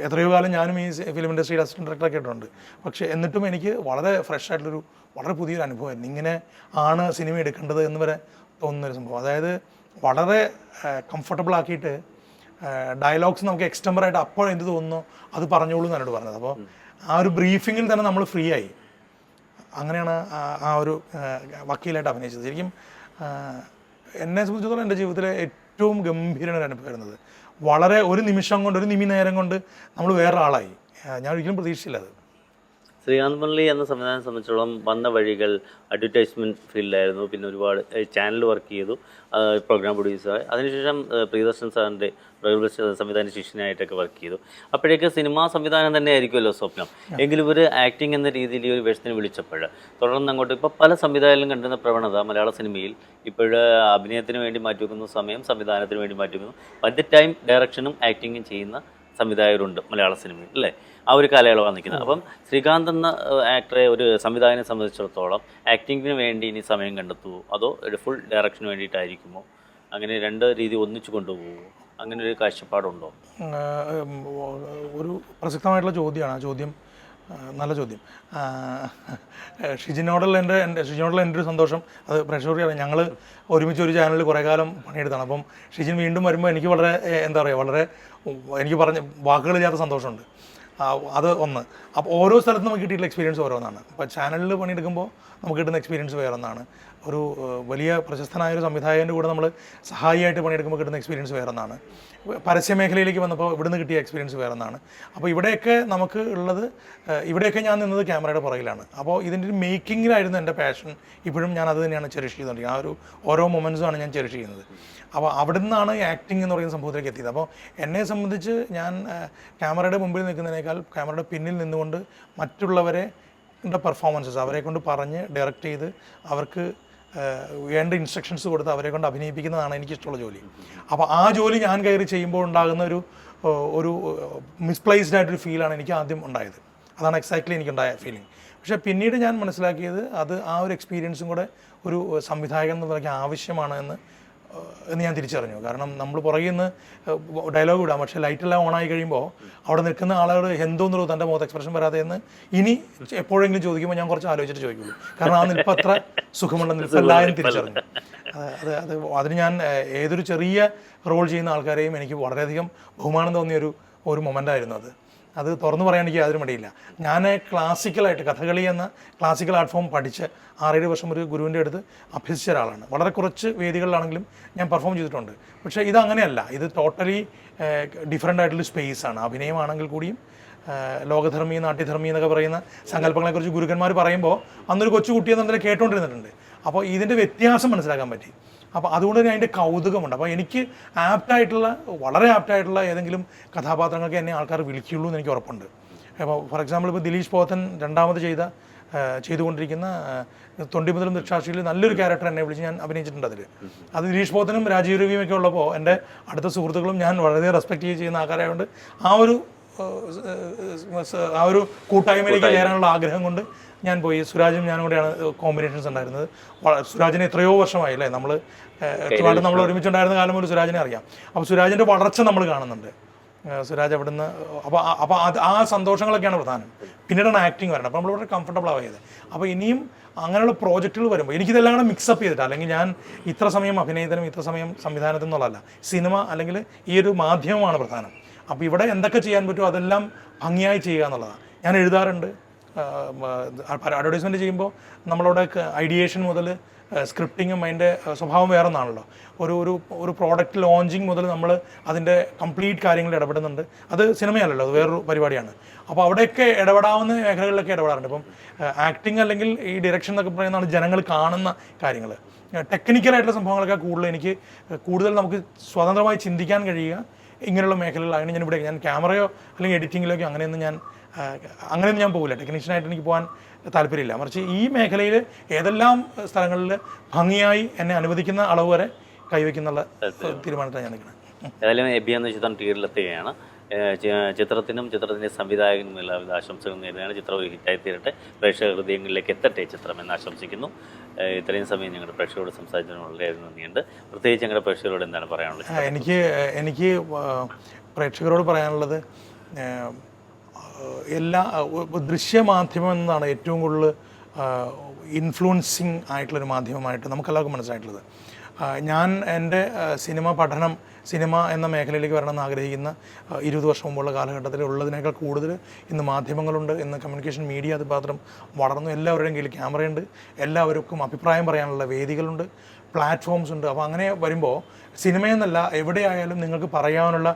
എത്രയോ കാലം ഞാനും ഈ ഫിലിം ഇൻഡസ്ട്രിയിൽ അസിസ്റ്റന്റ് ഡയറക്ടറൊക്കെ ആയിട്ടുണ്ട് പക്ഷേ എന്നിട്ടും എനിക്ക് വളരെ ഫ്രഷ് ആയിട്ടുള്ളൊരു വളരെ പുതിയൊരു അനുഭവമായിരുന്നു. ഇങ്ങനെ ആണ് സിനിമ എടുക്കേണ്ടത് എന്ന് വരെ തോന്നുന്നൊരു സംഭവം. അതായത് വളരെ കംഫർട്ടബിൾ ആക്കിയിട്ട് ഡയലോഗ്സ് നമുക്ക് എക്സ്റ്റംബർ ആയിട്ട് അപ്പോൾ എന്ത് തോന്നുന്നു? അത് പറഞ്ഞോളൂ എന്നോട് പറഞ്ഞത്. അപ്പോൾ ആ ഒരു ബ്രീഫിങ്ങിൽ തന്നെ നമ്മൾ ഫ്രീ ആയി. അങ്ങനെയാണ് ആ- ഒരു വക്കീലായിട്ട് അഭിനയിച്ചത്. ശരിക്കും എന്നെ സംബന്ധിച്ചിടത്തോളം എന്റെ ജീവിതത്തിലെ ഏറ്റവും ഗംഭീരമായ ഒരു അനുഭവമായിരുന്നത് വളരെ ഒരു നിമിഷം കൊണ്ട് ഒരു നിമി നേരം കൊണ്ട് നമ്മൾ വേറെ ആളായി ഞാൻ ഒരിക്കലും പ്രതീക്ഷിച്ചില്ല അത്. ശ്രീകാന്ത് മുരളി എന്ന സംവിധാനം സംബന്ധിച്ചിടത്തോളം വന്ന വഴികൾ അഡ്വർടൈസ്മെന്റ് ഫീൽഡിലായിരുന്നു പിന്നെ ഒരുപാട് ചാനൽ വർക്ക് ചെയ്തു. പ്രോഗ്രാം പ്രൊഡ്യൂസർ അതിനുശേഷം പ്രിയദർശൻ സാറിന്റെ സംവിധാന ശിഷ്യനായിട്ടൊക്കെ വർക്ക് ചെയ്തു. അപ്പോഴേക്ക് സിനിമാ സംവിധാനം തന്നെ ആയിരിക്കുമല്ലോ സ്വപ്നം എങ്കിലും ഒരു ആക്ടിങ് എന്ന രീതിയിൽ ഈ ഒരു വേഷത്തിന് വിളിച്ചപ്പോൾ തുടർന്ന് അങ്ങോട്ട് ഇപ്പോൾ പല സംവിധായകരും കണ്ടിരുന്ന പ്രവണത മലയാള സിനിമയിൽ. ഇപ്പോഴ് അഭിനയത്തിന് വേണ്ടി മാറ്റി വെക്കുന്ന സമയം സംവിധാനത്തിന് വേണ്ടി മാറ്റി മാറ്റിവെക്കുന്നു അറ്റ് ദ ടൈം ഡയറക്ഷനും ആക്ടിങ്ങും ചെയ്യുന്ന സംവിധായകരുണ്ട് മലയാള സിനിമയിൽ അല്ലേ? ആ ഒരു കാലയളവാണ് നിൽക്കുന്നത്. അപ്പം ശ്രീകാന്ത് എന്ന ആക്ടറെ ഒരു സംവിധായകനെ സംബന്ധിച്ചിടത്തോളം ആക്ടിങ്ങിന് വേണ്ടി ഇനി സമയം കണ്ടെത്തുമോ അതോ ഒരു ഫുൾ ഡയറക്ഷന് വേണ്ടിയിട്ടായിരിക്കുമോ? അങ്ങനെ രണ്ട് രീതി ഒന്നിച്ചു കൊണ്ടുപോകുമോ അങ്ങനെ ഒരു കാഴ്ചപ്പാടുണ്ടോ? ഒരു പ്രസക്തമായിട്ടുള്ള ചോദ്യമാണ്. ആ ചോദ്യം നല്ല ചോദ്യം. ഷിജിനോടൽ ഷിജിനോടുള്ള എന്റെ എന്റെ ഷിജിനോടുള്ള എന്റെ ഒരു സന്തോഷം. അത് പ്രേക്ഷകർക്ക് അറിയാം. ഞങ്ങൾ ഒരുമിച്ച് ഒരു ചാനലിൽ കുറേ കാലം പണിയെടുത്താണ്. അപ്പം ഷിജിൻ വീണ്ടും വരുമ്പോൾ എനിക്ക് വളരെ എന്താ പറയുക വളരെ എനിക്ക് പറഞ്ഞ വാക്കുകളില്ലാത്ത സന്തോഷമുണ്ട്. അത് ഒന്ന്. അപ്പോൾ ഓരോ സ്ഥലത്തും നമുക്ക് കിട്ടിയിട്ടുള്ള എക്സ്പീരിയൻസ് ഓരോന്നാണ്. അപ്പോൾ ചാനലിൽ പണിയെടുക്കുമ്പോൾ നമുക്ക് കിട്ടുന്ന എക്സ്പീരിയൻസ് വേറെ ഒന്നാണ് ഒരു വലിയ പ്രശസ്തനായ ഒരു സംവിധായകന്റെ കൂടെ നമ്മൾ സഹായിയായിട്ട് പണിയെടുക്കുമ്പോൾ കിട്ടുന്ന എക്സ്പീരിയൻസ് വേറെ ഒന്നാണ് പരസ്യ വന്നപ്പോൾ ഇവിടുന്ന് കിട്ടിയ എക്സ്പീരിയൻസ് വേറെ ഒന്നാണ് അപ്പോൾ ഇവിടെയൊക്കെ നമുക്ക് ഉള്ളത് ഇവിടെയൊക്കെ ഞാൻ നിന്നത് ക്യാമറയുടെ പുറകിലാണ്. അപ്പോൾ ഇതിന്റെ ഒരു മേക്കിങ്ങിലായിരുന്നു എന്റെ പാഷൻ ഇപ്പോഴും ഞാൻ അത് തന്നെയാണ് ചെറിഷ് ചെയ്തുകൊണ്ടിരിക്കുന്നത്. ആ ഒരു ഓരോ മൊമെന്റ്സുമാണ് ഞാൻ ചെറിഷ് ചെയ്യുന്നത്. അപ്പോൾ അവിടെ നിന്നാണ് ആക്ടിങ് എന്ന് പറയുന്ന സംഭവത്തിലേക്ക് എത്തിയത്. അപ്പോൾ എന്നെ സംബന്ധിച്ച് ഞാൻ ക്യാമറയുടെ മുമ്പിൽ നിൽക്കുന്നതിനേക്കാൾ ക്യാമറയുടെ പിന്നിൽ നിന്നുകൊണ്ട് മറ്റുള്ളവരെ പെർഫോമൻസസ് അവരെ കൊണ്ട് പറഞ്ഞ് ഡയറക്റ്റ് ചെയ്ത് അവർക്ക് വേണ്ട ഇൻസ്ട്രക്ഷൻസ് കൊടുത്ത് അവരെ കൊണ്ട് അഭിനയിപ്പിക്കുന്നതാണ് എനിക്കിഷ്ടമുള്ള ജോലി. അപ്പോൾ ആ ജോലി ഞാൻ കയറി ചെയ്യുമ്പോൾ ഉണ്ടാകുന്ന ഒരു ഒരു മിസ്പ്ലേസ്ഡ് ആയിട്ടൊരു ഫീലാണ് എനിക്ക് ആദ്യം ഉണ്ടായത്. അതാണ് എക്സാക്ട്ലി എനിക്കുണ്ടായ ഫീലിംഗ് പക്ഷേ പിന്നീട് ഞാൻ മനസ്സിലാക്കിയത് അത് ആ ഒരു എക്സ്പീരിയൻസും കൂടെ ഒരു സംവിധായകൻ എന്ന നിലയ്ക്ക് ആവശ്യമാണ് എന്ന് എന്ന് ഞാൻ തിരിച്ചറിഞ്ഞു. കാരണം നമ്മൾ പുറകിൽ നിന്ന് ഡയലോഗ് വിടാം എല്ലാം ഓൺ ആയി കഴിയുമ്പോൾ അവിടെ നിൽക്കുന്ന ആളുകൾ എന്തോ എന്നുള്ളത് തന്റെ മുഖത്ത് എക്സ്പ്രഷൻ വരാതെ എന്ന് ഇനി എപ്പോഴെങ്കിലും ചോദിക്കുമ്പോൾ ഞാൻ കുറച്ച് ആലോചിച്ചിട്ട് ചോദിക്കുള്ളൂ. കാരണം ആ നിൽപ്പ് അത്ര സുഖമുള്ള നിൽപ്പല്ല എന്ന് തിരിച്ചറിഞ്ഞു. അത് അത് അത് അതിന് ഞാൻ ഏതൊരു ചെറിയ റോൾ ചെയ്യുന്ന ആൾക്കാരെയും എനിക്ക് വളരെയധികം ബഹുമാനം തോന്നിയ ഒരു ഒരു മൊമെന്റായിരുന്നു അത്. അത് തുറന്നു പറയാൻ എനിക്ക് യാതൊരു മടിയില്ല. ഞാൻ ക്ലാസിക്കലായിട്ട് കഥകളി എന്ന ക്ലാസിക്കൽ ആർട്ട് ഫോം പഠിച്ച് ആറേഴ് വർഷം ഒരു ഗുരുവിന്റെ അടുത്ത് അഭ്യസിച്ച ഒരാളാണ്. വളരെ കുറച്ച് വേദികളിലാണെങ്കിലും ഞാൻ പെർഫോം ചെയ്തിട്ടുണ്ട്. പക്ഷേ ഇതങ്ങനെയല്ല. ഇത് ടോട്ടലി ഡിഫറെന്റ് ആയിട്ടുള്ള സ്പേസ് ആണ് അഭിനയമാണെങ്കിൽ കൂടിയും ലോകധർമ്മി നാട്യധർമ്മി എന്നൊക്കെ പറയുന്ന സങ്കല്പങ്ങളെക്കുറിച്ച് ഗുരുക്കന്മാർ പറയുമ്പോൾ അന്നൊരു കൊച്ചു കുട്ടിയെന്നെ കേട്ടുകൊണ്ടിരുന്നിട്ടുണ്ട് അപ്പോൾ ഇതിന്റെ വ്യത്യാസം മനസ്സിലാക്കാൻ പറ്റി. അപ്പോൾ അതുകൊണ്ട് തന്നെ അതിന്റെ കൗതുകമുണ്ട്. അപ്പോൾ എനിക്ക് ആപ്റ്റായിട്ടുള്ള വളരെ ആപ്റ്റായിട്ടുള്ള ഏതെങ്കിലും കഥാപാത്രങ്ങൾക്ക് എന്നെ ആൾക്കാർ വിളിക്കുള്ളൂ എന്ന് എനിക്ക് ഉറപ്പുണ്ട്. അപ്പോൾ ഫോർ എക്സാമ്പിൾ ഇപ്പോൾ ദിലീഷ് പോത്തൻ രണ്ടാമത് ചെയ്ത ചെയ്തുകൊണ്ടിരിക്കുന്ന തൊണ്ടി മുതലും ദൃക്ഷാക്ഷിയിൽ നല്ലൊരു ക്യാരക്ടർ എന്നെ വിളിച്ച് ഞാൻ അഭിനയിച്ചിട്ടുണ്ട് അതിൽ അത് ദിലീഷ് പോത്തനും രാജീവ് രവിയും ഒക്കെ ഉള്ളപ്പോൾ എന്റെ അടുത്ത സുഹൃത്തുക്കളും ഞാൻ വളരെ റെസ്പെക്റ്റ് ചെയ്യുന്ന ആൾക്കാരായതുകൊണ്ട് ആ ഒരു ആ ഒരു കൂട്ടായ്മയിലേക്ക് ചേരാനുള്ള ആഗ്രഹം കൊണ്ട് ഞാൻ പോയി. സുരാജും ഞാനും കൂടെയാണ് കോമ്പിനേഷൻസ് ഉണ്ടായിരുന്നത്. സുരാജിനെ എത്രയോ വർഷമായി അല്ലേ നമ്മൾ ഒരുപാട് നമ്മൾ ഒരുമിച്ചുണ്ടായിരുന്ന കാലം മുതൽ സുരാജിനെ അറിയാം. അപ്പോൾ സുരാജിന്റെ വളർച്ച നമ്മൾ കാണുന്നുണ്ട്. സുരാജ് അവിടുന്ന് അപ്പോൾ അപ്പോൾ അത് ആ സന്തോഷങ്ങളൊക്കെയാണ് പ്രധാനം. പിന്നീടാണ് ആക്ടിങ് വരണം അപ്പോൾ നമ്മൾ വളരെ കംഫർട്ടബിൾ ആയത് അപ്പോൾ ഇനിയും അങ്ങനെയുള്ള പ്രോജക്റ്റുകൾ വരുമ്പോൾ എനിക്കിതെല്ലാം കൂടെ മിക്സപ്പ് ചെയ്തിട്ട് അല്ലെങ്കിൽ ഞാൻ ഇത്ര സമയം അഭിനയത്തിനും ഇത്ര സമയം സംവിധാനത്തിനും എന്നുള്ളതല്ല സിനിമ അല്ലെങ്കിൽ ഈ ഒരു മാധ്യമമാണ് പ്രധാനം. അപ്പോൾ ഇവിടെ എന്തൊക്കെ ചെയ്യാൻ പറ്റുമോ അതെല്ലാം ഭംഗിയായി ചെയ്യുക എന്നുള്ളതാണ്. ഞാൻ എഴുതാറുണ്ട്. അഡ്വർടൈസ്മെന്റ് ചെയ്യുമ്പോൾ നമ്മളവിടെ ഐഡിയേഷൻ മുതൽ സ്ക്രിപ്റ്റിങ്ങും അതിന്റെ സ്വഭാവം വേറെ ഒന്നാണല്ലോ. ഒരു ഒരു ഒരു പ്രോഡക്റ്റ് ലോഞ്ചിങ് മുതൽ നമ്മൾ അതിന്റെ കംപ്ലീറ്റ് കാര്യങ്ങളിൽ ഇടപെടുന്നുണ്ട്. അത് സിനിമയല്ലല്ലോ അത് വേറൊരു പരിപാടിയാണ്. അപ്പോൾ അവിടെയൊക്കെ ഇടപെടാവുന്ന മേഖലകളിലൊക്കെ ഇടപെടാറുണ്ട്. ഇപ്പം ആക്ടിങ് അല്ലെങ്കിൽ ഈ ഡയറക്ഷൻ എന്നൊക്കെ പറയുന്നതാണ് ജനങ്ങൾ കാണുന്ന കാര്യങ്ങൾ. ടെക്നിക്കലായിട്ടുള്ള സംഭവങ്ങളൊക്കെ കൂടുതൽ എനിക്ക് കൂടുതൽ നമുക്ക് സ്വതന്ത്രമായി ചിന്തിക്കാൻ കഴിയുക ഇങ്ങനെയുള്ള മേഖലകളാണ്. ഞാൻ ഇവിടെ ഞാൻ ക്യാമറയോ അല്ലെങ്കിൽ എഡിറ്റിങ്ങിലേക്കോ അങ്ങനെയൊന്നും ഞാൻ അങ്ങനെയൊന്നും ഞാൻ പോകില്ല. ടെക്നീഷ്യനായിട്ട് എനിക്ക് പോകാൻ താല്പര്യമില്ല. മറിച്ച് ഈ മേഖലയിൽ ഏതെല്ലാം സ്ഥലങ്ങളിൽ ഭംഗിയായി എന്നെ അനുവദിക്കുന്ന അളവ് വരെ കൈവയ്ക്കുന്നുള്ള തീരുമാനത്തിലാണ് ഞാൻ നിൽക്കുന്നത്. ഏതായാലും എബി എന്ന ചിത്രം തിയേറ്ററിലെത്തുകയാണ് ചിത്രത്തിനും ചിത്രത്തിന്റെ സംവിധായകനും എല്ലാവിധ ആശംസകളും നേരിടുകയാണ് ചിത്രം ഒരു ഹിറ്റായി തീരട്ടെ. പ്രേക്ഷക ഹൃദയങ്ങളിലേക്ക് എത്തട്ടെ ചിത്രം എന്ന് ആശംസിക്കുന്നു. ഇത്രയും സമയം ഞങ്ങളുടെ പ്രേക്ഷകരോട് സംസാരിച്ചതിന് വളരെയധികം നന്ദിയുണ്ട്. പ്രത്യേകിച്ച് ഞങ്ങളുടെ പ്രേക്ഷകരോട് എന്താണ് പറയാനുള്ളത്? എനിക്ക് എനിക്ക് പ്രേക്ഷകരോട് പറയാനുള്ളത് എല്ലാ ദൃശ്യമാധ്യമം എന്നതാണ് ഏറ്റവും കൂടുതൽ ഇൻഫ്ലുവൻസിങ് ആയിട്ടുള്ളൊരു മാധ്യമമായിട്ട് നമുക്കെല്ലാവർക്കും മനസ്സിലായിട്ടുള്ളത്. ഞാൻ എന്റെ സിനിമ പഠനം സിനിമ എന്ന മേഖലയിലേക്ക് വരണമെന്ന് ആഗ്രഹിക്കുന്ന ഇരുപത് വർഷം മുമ്പുള്ള കാലഘട്ടത്തിൽ ഉള്ളതിനേക്കാൾ കൂടുതൽ ഇന്ന് മാധ്യമങ്ങളുണ്ട് ഇന്ന് കമ്മ്യൂണിക്കേഷൻ മീഡിയ അത് മാത്രം വളർന്നു. എല്ലാവരുടെയും കയ്യിൽ ക്യാമറയുണ്ട് എല്ലാവർക്കും അഭിപ്രായം പറയാനുള്ള വേദികളുണ്ട് പ്ലാറ്റ്ഫോംസ് ഉണ്ട്. അപ്പോൾ അങ്ങനെ വരുമ്പോൾ സിനിമയെന്നല്ല എവിടെയായാലും നിങ്ങൾക്ക് പറയാനുള്ള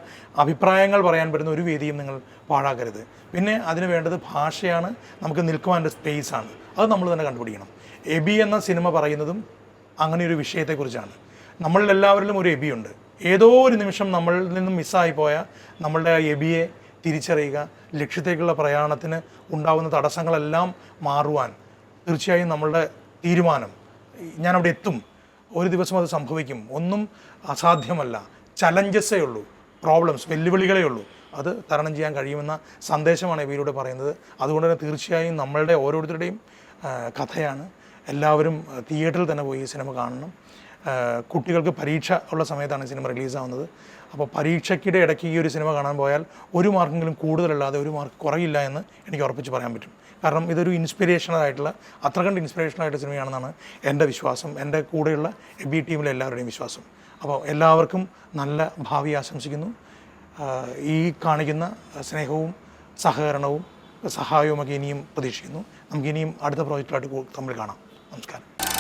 അഭിപ്രായങ്ങൾ പറയാൻ പറ്റുന്ന ഒരു വേദിയും നിങ്ങൾ പാഴാക്കരുത്. പിന്നെ അതിന് വേണ്ടത് ഭാഷയാണ് നമുക്ക് നിൽക്കുവാന്റെ സ്പേസാണ് അത് നമ്മൾ തന്നെ കണ്ടുപിടിക്കണം. എബി എന്ന സിനിമ പറയുന്നതും അങ്ങനെ ഒരു വിഷയത്തെക്കുറിച്ചാണ്. നമ്മളിൽ എല്ലാവരിലും ഒരു എബി ഉണ്ട്. ഏതോ ഒരു നിമിഷം നമ്മളിൽ നിന്നും മിസ്സായി പോയ നമ്മളുടെ ആ എബിയെ തിരിച്ചറിയുക ലക്ഷ്യത്തേക്കുള്ള പ്രയാണത്തിന് ഉണ്ടാകുന്ന തടസ്സങ്ങളെല്ലാം മാറുവാൻ തീർച്ചയായും നമ്മളുടെ തീരുമാനം ഞാൻ അവിടെ എത്തും. ഒരു ദിവസം അത് സംഭവിക്കും. ഒന്നും അസാധ്യമല്ല. ചലഞ്ചസേ ഉള്ളൂ. പ്രോബ്ലംസ് വെല്ലുവിളികളേ ഉള്ളൂ. അത് തരണം ചെയ്യാൻ കഴിയുമെന്ന സന്ദേശമാണ് ഇവയിലൂടെ പറയുന്നത്. അതുകൊണ്ട് തന്നെ തീർച്ചയായും നമ്മളുടെ ഓരോരുത്തരുടെയും കഥയാണ്. എല്ലാവരും തിയേറ്ററിൽ തന്നെ പോയി ഈ സിനിമ കാണണം. കുട്ടികൾക്ക് പരീക്ഷ ഉള്ള സമയത്താണ് സിനിമ റിലീസാവുന്നത്. അപ്പോൾ പരീക്ഷയ്ക്കിടെ ഇടയ്ക്ക് ഈ ഒരു സിനിമ കാണാൻ പോയാൽ ഒരു മാർക്കെങ്കിലും കൂടുതലല്ലാതെ ഒരു മാർക്ക് കുറയില്ല എന്ന് എനിക്ക് ഉറപ്പിച്ച് പറയാൻ പറ്റും. കാരണം ഇതൊരു ഇൻസ്പിറേഷണൽ ആയിട്ടുള്ള അത്ര കണ്ട് ഇൻസ്പിറേഷണൽ ആയിട്ട് സിനിമയാണെന്നാണ് എന്റെ വിശ്വാസം. എന്റെ കൂടെയുള്ള എ ബി ടീമിലെ എല്ലാവരുടെയും വിശ്വാസം. അപ്പോൾ എല്ലാവർക്കും നല്ല ഭാവി ആശംസിക്കുന്നു. ഈ കാണിക്കുന്ന സ്നേഹവും സഹകരണവും സഹായവുമൊക്കെ ഇനിയും പ്രതീക്ഷിക്കുന്നു. നമുക്ക് ഇനിയും അടുത്ത പ്രോജക്റ്റിലായിട്ട് തമ്മിൽ കാണാം. നമസ്കാരം